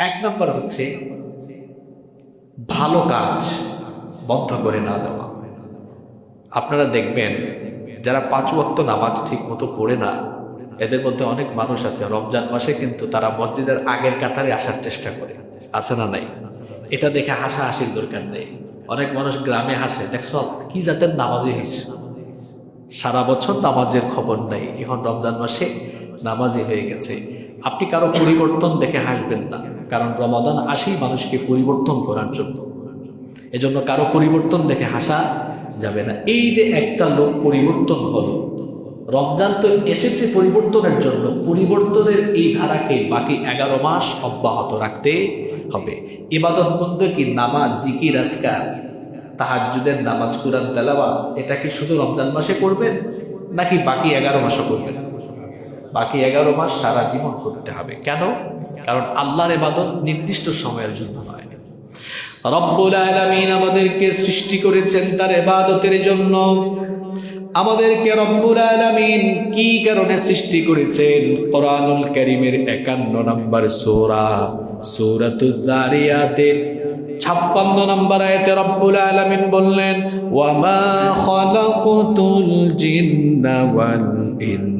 এক নম্বর হচ্ছে ভালো কাজ বন্ধ করে না দেওয়া। আপনারা দেখবেন, যারা পাঁচ ওয়াক্ত নামাজ ঠিক মতো পড়ে না, এদের মধ্যে অনেক মানুষ আছে। রমজান মাসে কিন্তু তারা মসজিদের আগের কাতারে আসার চেষ্টা করে। আছে না নাই? এটা দেখে হাসা হাসির দরকার নেই। অনেক মানুষ গ্রামে হাসে দেখছ কি জাতের নামাজই হয়েছে সারা বছর নামাজের খবর নেই। এখন রমজান মাসে নামাজই হয়ে গেছে। আপনি কারও পরিবর্তন দেখে হাসবেন না। কারণ রমাদান আসেই মানুষকে পরিবর্তন করার জন্য। এজন্য কারও পরিবর্তন দেখে হাসা যাবে না। এই যে একটা লোক পরিবর্তন হলো, রমজান তো এসেছে পরিবর্তনের জন্য। পরিবর্তনের এই ধারাকে বাকি এগারো মাস অব্যাহত রাখতে হবে। ইবাদত বন্ধ কি নামাজ, জিকির, আজকার তাহাজুদের নামাজ, কুরআন তেলাওয়া এটা কি শুধু রমজান মাসে করবেন নাকি বাকি এগারো মাসও করবেন? বাকি এগারো মাস সারা জীবন করতে হবে। কেন? কারণ আল্লাহর এবাদত নির্দিষ্ট সময়ের জন্য নয়। রব্বুল আলামিন আমাদেরকে সৃষ্টি করেছেন তার এবাদতের জন্য। আমাদেরকে রব্বুল আলামিন কি কারণে সৃষ্টি করেছেন? কোরআনুল কারীমের 51 নম্বর সূরা, সূরাতুজ জারিয়াতের ছাপ্পান্ন নম্বর আয়াতে রব্বুল আলামিন বললেন ওয়ামা খালাকুতুল জিন্না ওয়াল ইনসা ইল্লা লিয়াবুদুন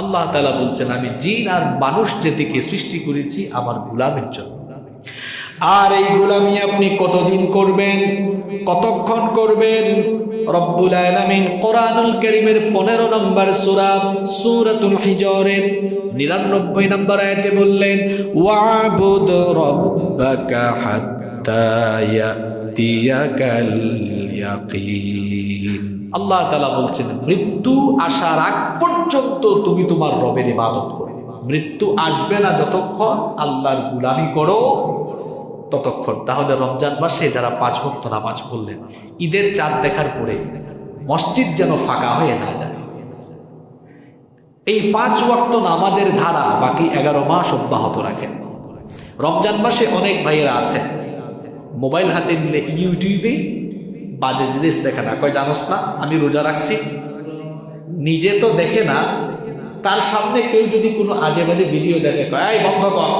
আল্লাহ তাআলা বলছেন, আমি জিন আর মানুষ যেদিকে সৃষ্টি করেছি, আমার গোলামের জন্য। আর এই গোলামি আপনি কতদিন করবেন? কতক্ষণ করবেন? রব্বুল আলামিন কোরআনুল কারীমের 15 নম্বর সূরা, সূরাতুল হিজরের 99 নম্বর আয়াতে বললেন, ওয়াবুদ রাব্বাকা হাত্তা ইয়াকিন আল্লাহ তালা বলছেন, মৃত্যু আসার আগ পর্যন্ত তুমি তোমার রবের ইবাদত করে। মৃত্যু আসবে না যতক্ষণ আল্লাহর গুলামি করো ততক্ষণ। তাহলে রমজান মাসে যারা পাঁচ ভক্ত নামাজ পড়লেন ঈদের চাঁদ দেখার পরে মসজিদ যেন ফাঁকা হয়ে না যায়। এই পাঁচ ওয়াক্ত নামাজের ধারা বাকি এগারো মাস অব্যাহত রাখেন। রমজান মাসে অনেক ভাইয়েরা আছেন মোবাইল হাতে নিলে ইউটিউবে বাজে জিনিস দেখে না। কয়, জানোস না, আমি রোজা রাখছি। নিজে তো দেখে না, তার সামনে কেউ যদি কোনো আজে বাজে ভিডিও দেখে, কয়, এই বন্ধ কর।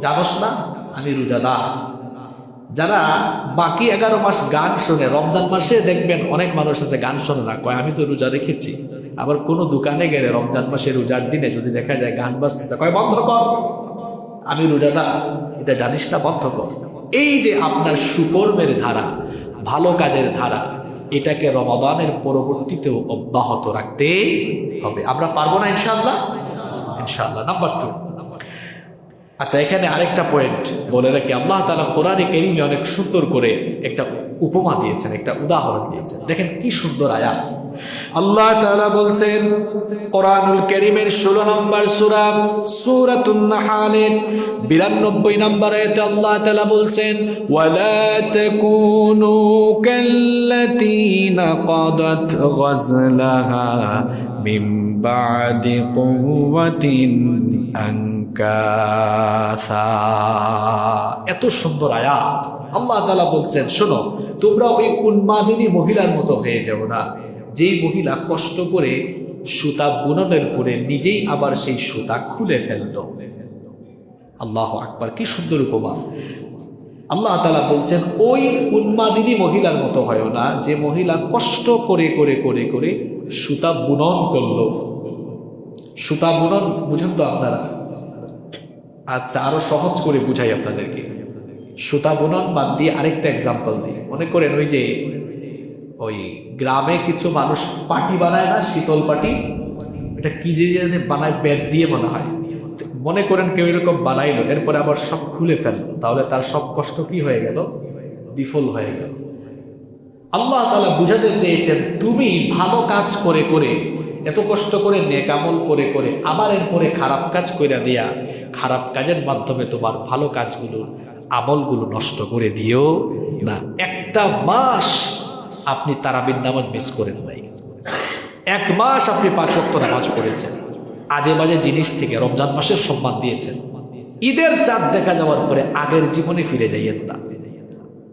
জানোস না, আমি রোজাদা যারা বাকি এগারো মাস গান শোনে, রমজান মাসে দেখবেন অনেক মানুষ আছে গান শোনে না। কয়, আমি তো রোজা রেখেছি। আবার কোনো দোকানে গেলে রমজান মাসে রোজার দিনে যদি দেখা যায় গান বাজতেছে, কয়, বন্ধ কর। আমি রোজাদা এটা জানিস না, বন্ধ কর। এই যে আপনার সুকর্মের ধারা, ভালো কাজের ধারা, এটাকে রমাদানের পরবর্তীতেও অব্যাহত রাখতে হবে। আমরা পারব না ইনশাল্লাহ ইনশাল্লাহ নাম্বার টু আচ্ছা এখানে আরেকটা পয়েন্ট বলে রাখি। আল্লাহ তালা কোরআনে কেরিমে অনেক সুন্দর করে একটা উপমা দিয়েছেন, একটা উদাহরণ দিয়েছেন। দেখেন কি সুন্দর আয়াত। আল্লাহ তাআলা বলছেন, কোরআনুল কারীমের 16 নম্বর সূরা, সূরাতুন নাহালের 92 নম্বর আয়াতে আল্লাহ তাআলা বলছেন, ওয়ালা তাকুনু কাল্লাতী নাকাদাত গজলাহা বাদি কুওয়াতিন আনকাসা এত সুন্দর আয়াত। আল্লাহ তাআলা বলছেন, শোনো, তোমরা ওই উন্মাদিনী মহিলার মতো হয়ে যাও না। যেই মহিলা কষ্ট করে সুতা বুননের পরে নিজেই আবার সেই সুতা খুলে ফেলল। আল্লাহ আকবার, কি সুন্দর উপমা। আল্লাহ তালা বলছেন, ওই উন্মাদিনী মহিলার মতো হয় না, যে মহিলা কষ্ট করে করে করে করে সুতা বুনন করল। সুতা বুনন বুঝেন তো আপনারা? আচ্ছা আরও সহজ করে বুঝাই আপনাদেরকে। সুতা বুনন বাদ দিয়ে আরেকটা এক্সাম্পল দিই। মনে করেন ওই যে ওই গ্রামে কিছু মানুষ পাটি বানায় না, শীতল পাটি? এটা কি দিয়ে বানায় বেদ দিয়ে মনে হয়। মনে করেন কেউ এরকম বানাইলো, এরপরে আবার সব খুলে ফেলল। তাহলে তার সব কষ্ট কি হয়ে গেল? বিফল হয়ে গেল। আল্লাহ তালা বুঝাতে চেয়েছেন, তুমি ভালো কাজ করে করে এত কষ্ট করে নেকামল করে করে আবার এরপরে খারাপ কাজ কইরা দিয়া, খারাপ কাজের মাধ্যমে তোমার ভালো কাজগুলো, আমলগুলো নষ্ট করে দিও না। একটা মাস আপনি তারাবির নামাজ মিস করেন নাই। এক মাস আপনি পাঁচ ওয়াক্ত নামাজ পড়েছেন। আজে বাজে জিনিস থেকে রমজান মাসের সম্মান দিয়েছেন। ঈদের চাঁদ দেখা যাওয়ার পরে আগের জীবনে ফিরে যাইয়েন না।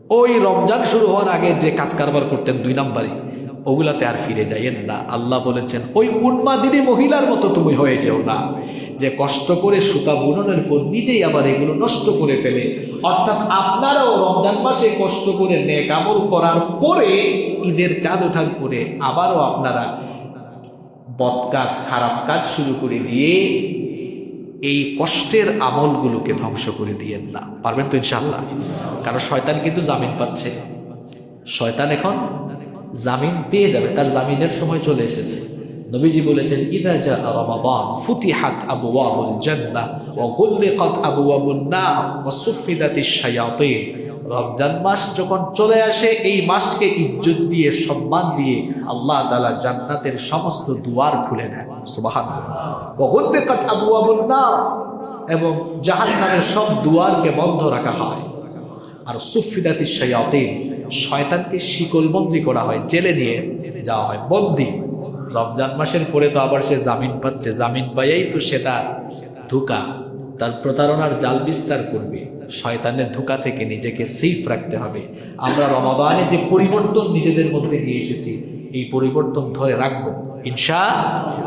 ওই রমজান শুরু হওয়ার আগে যে কাজ কারবার করতেন দুই নাম্বারে ওগুলাতে আর ফিরে যাইয়েন না। আল্লাহ বলেছেন, ওই উন্মাদিনী মহিলার মতো তুমি হয়ে যেও না। যে কষ্ট করে সুতা বুননের পর নিজেই আবার এগুলো নষ্ট করে ফেলে, অর্থাৎ আপনারাও রমজান মাসে কষ্ট করে নেক আমল করার পরে ঈদের চাঁদ ওঠার পরে আবারও আপনারা বদ কাজ, খারাপ কাজ শুরু করে দিয়ে এই কষ্টের আমলগুলোকে ধ্বংস করে দিয়েন না। পারবেন তো ইনশাল্লাহ কারণ শয়তান কিন্তু জামিন পাচ্ছে। শয়তান এখন জামিন পেয়ে যাবে, তার জামিনের সময় চলে এসেছে। নবীজি বলেছেন, ইদা জা রমাদান, ফুতিহাত আবওয়াবুল জান্নাহ ওয়া গুললিকাত আবওয়াবুন নার ওয়া সুফিদাতিশ শায়াতিন। রমজান মাস যখন চলে আসে, এই মাসকে ইজ্জত দিয়ে, সম্মান দিয়ে আল্লাহ তাআলা জান্নাতের সমস্ত দুয়ার খুলে দেন। সুবহানাল্লাহ। ওয়া গুললিকাত আবওয়াবুন নার। এবং জাহান্নামের সব দুয়ারকে বন্ধ রাখা হয়। আর সুফিদাতি শয়াতিন শয়তানকে শিকলবন্দি করা হয়, জেলে নিয়ে যাওয়া হয়, বন্দি। রমজান মাসের পরে তো আবার সে জামিন পাচ্ছে, জামিন পাইয়াই তো সেটা ধোকা, তার প্রতারণার জাল বিস্তার করবে। শয়তানের ধোকা থেকে নিজেকে সেফ রাখতে হবে। আমরা রমাদানে যে পরিবর্তন নিজেদের মধ্যে নিয়ে এসেছি, এই পরিবর্তন ধরে রাখব, ইনশা